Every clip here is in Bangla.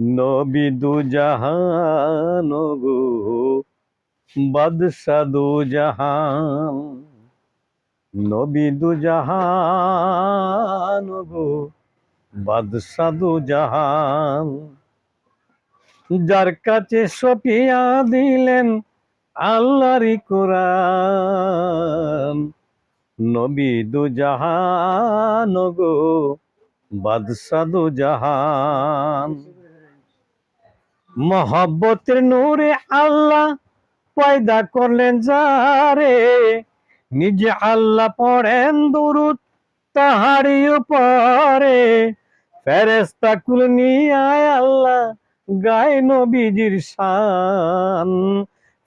নবী দু জাহান গো বাদশা দু জাহান। নবী দু জাহান গো বাদশা দু জাহান। যার কাছে সপিয়া দিলেন আল্লাহরি কোরআন। নবী দু জাহান গো বাদশা দু জাহান। মহব্বতের নূরে আল্লাহ পয়দা করলেন যারে। নিজে আল্লাহ পড়েন দুরুদ তাহারি উপরে। ফেরেস্তা কুল নিয়ে আল্লাহ গায় নবীজির শান।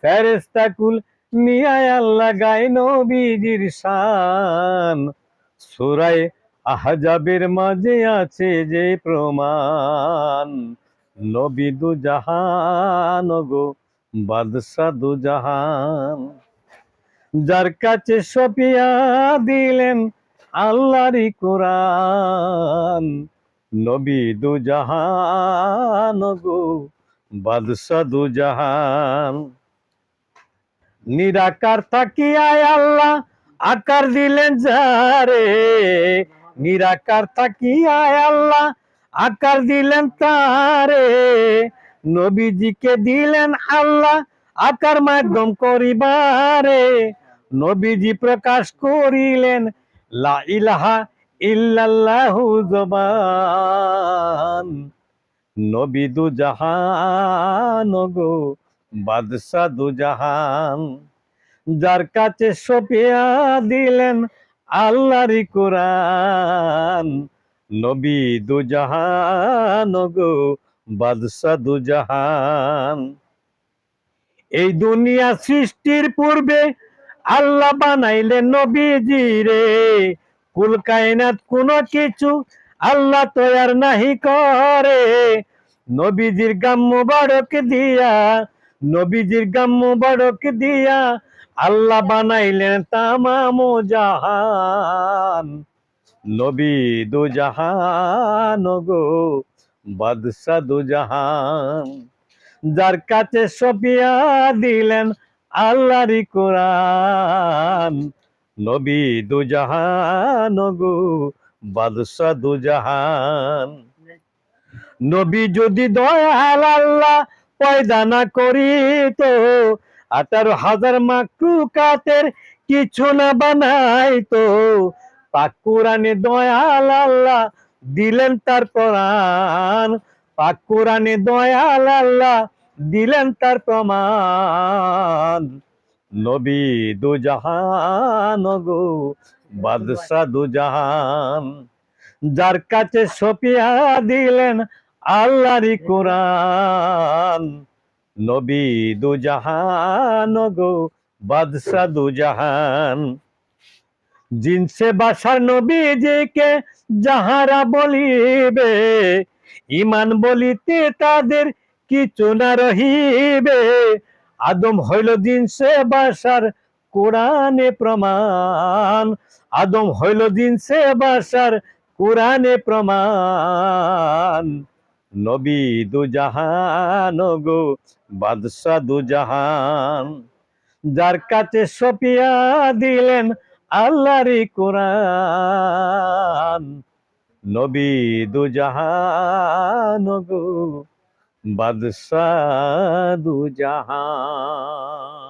ফেরেস্তা কুল নিয়ে আল্লাহ গায় নবীজির শান। সুরায় আহজাবের মাঝে আছে যে প্রমাণ। নবী দু জাহান গো বাদশা দু জাহান। যার কাছে সপিয়া দিলেন আল্লাহরই কোরআন, নবী দু জাহান গো বাদশা দু জাহান। নিরাকার তাকিয়ায় আল্লাহ আকার দিলেন যারে, নিরাকার তাকিয়ায় আল্লাহ আকার দিলেন তারে, নবীজিকে দিলেন আল্লাহ, আকার মাধ্যম করিবারে। নবীজি প্রকাশ করিলেন, লা ইলাহা ইল্লাল্লাহু জবান। নবী দু জাহান গো বাদশা যার কাছে সপিয়া দিলেন আল্লাহরি কোরআন। নবী দু জাহান গো বাদশা দু জাহান এই দুনিয়া সৃষ্টির পূর্বে আল্লাহ বানাইলেন নবীজি রে। কুল কায়নাত কোনো কিছু আল্লাহ তৈয়ার নাহি করে। নবীজির গাম মুবারক দিয়া, নবীজির গাম মুবারক দিয়া আল্লাহ বানাইলেন তামাম জাহান। নবী দু জাহান গো, বাদশা দু জাহান। যার কাছে সপিয়া দিলেন আল্লাহরি কোরআন। নবী দু জাহান গো, বাদশা দু জাহান। নবী যদি দয়াল আল্লাহ পয়দা না করি তো আঠারো হাজার মাকলুকাতের কিছু না বানাই তো পাক কোরআনে দয়াল আল্লাহ দিলেন তার কোরআন পাক কোরআনে দয়াল আল্লাহ দিলেন তার প্রমাণ। নবী দু জাহান গো বাদশা দু জাহান। যার কাছে সপিয়া দিলেন আল্লাহরি কোরআন। নবী দু জাহান গো বাদশা দু জাহান। জিনসে বাসার নবী নবীজিকে যাহারা বলিবে ইমান বলিতে তাদের কিছু না রহিবে। আদম হইল জিনসে বাসার কোরআনে প্রমাণ। আদম হইল জিনসে বাসার কোরআনে প্রমাণ। নবী দু জাহান গো বাদশা দু জাহান। যার কাছে সপিয়া দিলেন আল্লাহরি কোরআন। নবী দু জাহান গো বাদশা দু জাহান।